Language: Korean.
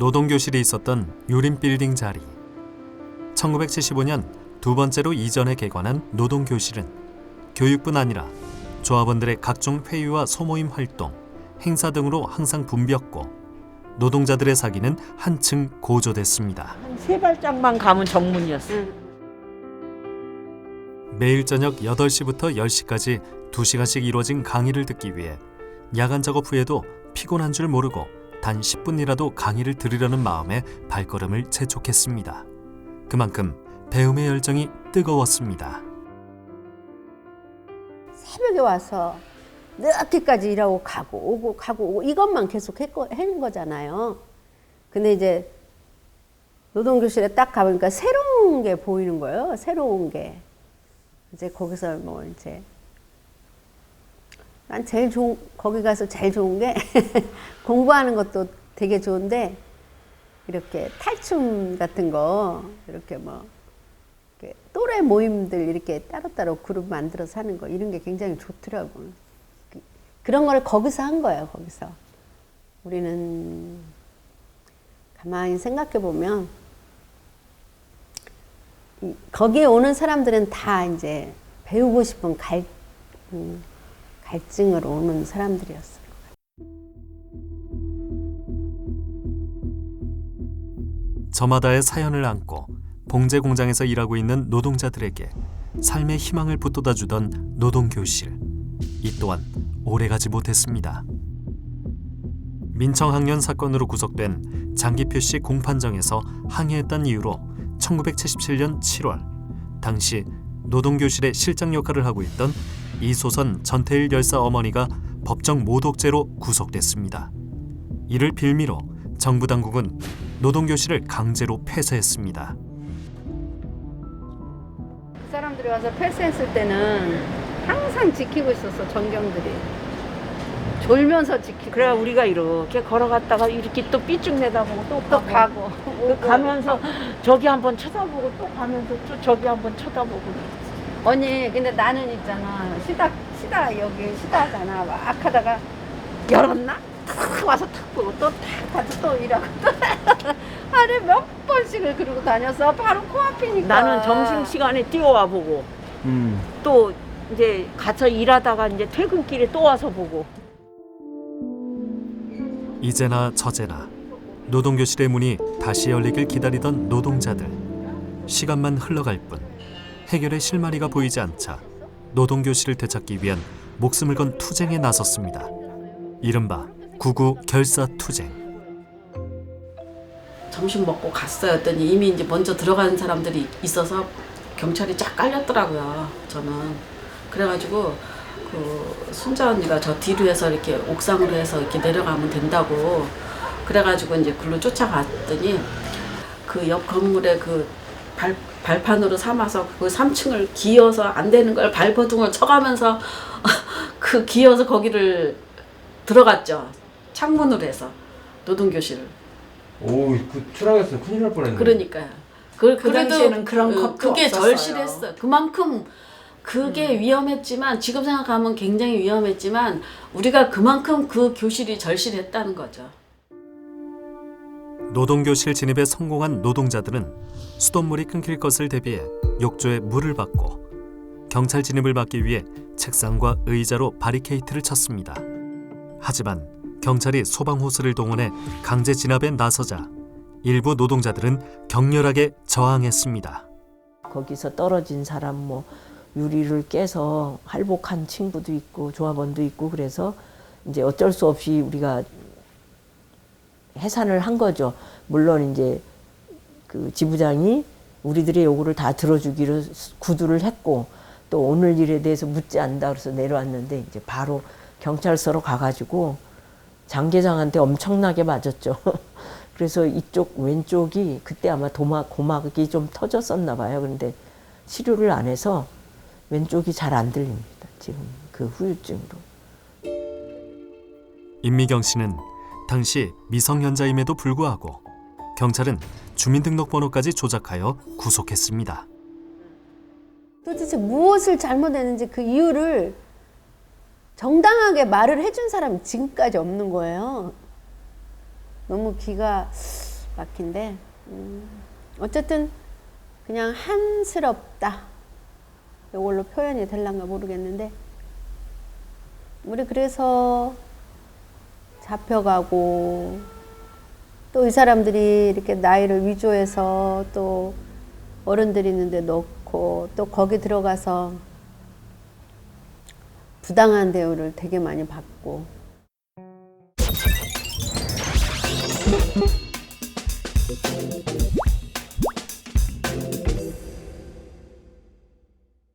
노동교실이 있었던 유림 빌딩 자리. 1975년 두 번째로 이전에 개관한 노동교실은 교육뿐 아니라 조합원들의 각종 회의와 소모임 활동, 행사 등으로 항상 붐볐고 노동자들의 사기는 한층 고조됐습니다. 한 세 발짝만 가면 정문이었어. 매일 저녁 8시부터 10시까지 2시간씩 이루어진 강의를 듣기 위해 야간 작업 후에도 피곤한 줄 모르고 단 10분이라도 강의를 들으려는 마음에 발걸음을 재촉했습니다. 그만큼 배움의 열정이 뜨거웠습니다. 새벽에 와서 늦게까지 일하고 가고 오고 가고 오고 이것만 계속 했고 하는 거잖아요. 근데 이제 노동교실에 딱 가보니까 새로운 게 보이는 거예요. 새로운 게. 이제 거기서 뭐 이제 난 제일 좋은 거기 가서 제일 좋은 게 공부하는 것도 되게 좋은데 이렇게 탈춤 같은 거 이렇게 뭐 이렇게 또래 모임들 이렇게 따로따로 그룹 만들어서 하는 거 이런 게 굉장히 좋더라고요. 그- 그런 걸 거기서 한 거예요. 거기서 우리는 가만히 생각해 보면 이- 거기에 오는 사람들은 다 이제 배우고 싶은 갈 음, 갈증으로 오는 사람들이었어요. 저마다의 사연을 안고 봉제 공장에서 일하고 있는 노동자들에게 삶의 희망을 북돋아 주던 노동 교실. 이 또한 오래가지 못했습니다. 민청 학년 사건으로 구속된 장기표 씨 공판정에서 항의했던 이유로 1977년 7월 당시 노동 교실의 실장 역할을 하고 있던 이소선 전태일 열사 어머니가 법정 모독죄로 구속됐습니다. 이를 빌미로 정부 당국은 노동교실을 강제로 폐쇄했습니다. 그 사람들이 와서 폐쇄했을 때는 항상 지키고 있었어 전경들이. 졸면서 지키고. 그래 우리가 이렇게 걸어갔다가 이렇게 또 삐쭉 내다보고 또 또 가고, 가고. 그 가면서 저기 한번 쳐다보고 또 가면서 또 저기 한번 쳐다보고 언니 근데 나는 있잖아. 시다 시다 여기 시다잖아. 막 하다가 열었나? 탁 와서 탁 보고 또탁 가서 또 일하고 또 하루에 몇 번씩을 그러고 다녔어 바로 코앞이니까. 나는 점심 시간에 뛰어와 보고. 또 이제 가서 일하다가 이제 퇴근길에 또 와서 보고. 이제나 저제나 노동교실의 문이 다시 열리길 기다리던 노동자들. 시간만 흘러갈 뿐 해결의 실마리가 보이지 않자 노동교실을 되찾기 위한 목숨을 건 투쟁에 나섰습니다. 이른바 구구 결사 투쟁. 점심 먹고 갔어요. 했더니 이미 이제 먼저 들어가는 사람들이 있어서 경찰이 쫙 깔렸더라고요. 저는 그래가지고 그 순자 언니가 저 뒤로 해서 이렇게 옥상으로 해서 이렇게 내려가면 된다고 그래가지고 이제 글로 쫓아갔더니 그 옆 건물에 그 발, 발판으로 삼아서 그 3층을 기어서 안 되는 걸 발버둥을 쳐가면서 그 기어서 거기를 들어갔죠. 창문으로 해서 노동교실을. 오, 그 추락했어. 큰일 날 뻔했네. 그러니까요. 그, 그 당시에는 그런 그, 것도 그게 없었어요. 절실했어요. 그만큼 그게 위험했지만 지금 생각하면 굉장히 위험했지만 우리가 그만큼 그 교실이 절실했다는 거죠. 노동교실 진입에 성공한 노동자들은 수돗물이 끊길 것을 대비해 욕조에 물을 받고 경찰 진입을 막기 위해 책상과 의자로 바리케이트를 쳤습니다. 하지만 경찰이 소방 호스를 동원해 강제 진압에 나서자 일부 노동자들은 격렬하게 저항했습니다. 거기서 떨어진 사람 뭐 유리를 깨서 할복한 친구도 있고 조합원도 있고 그래서 이제 어쩔 수 없이 우리가 해산을 한 거죠. 물론 이제 그 지부장이 우리들의 요구를 다 들어주기로 구두를 했고 또 오늘 일에 대해서 묻지 않는다 그래서 내려왔는데 이제 바로 경찰서로 가가지고 장계장한테 엄청나게 맞았죠. 그래서 이쪽 왼쪽이 그때 아마 도막 고막이 좀 터졌었나 봐요. 그런데 치료를 안 해서 왼쪽이 잘 안 들립니다. 지금 그 후유증으로. 임미경 씨는 당시 미성년자임에도 불구하고 경찰은 주민등록번호까지 조작하여 구속했습니다. 도대체 무엇을 잘못했는지 그 이유를 정당하게 말을 해준 사람이 지금까지 없는 거예요. 너무 기가 막힌데 음, 어쨌든 그냥 한스럽다. 이걸로 표현이 될란가 모르겠는데 우리 그래서 잡혀가고 또 이 사람들이 이렇게 나이를 위조해서 또 어른들 있는데 넣고 또 거기 들어가서 부당한 대우를 되게 많이 받고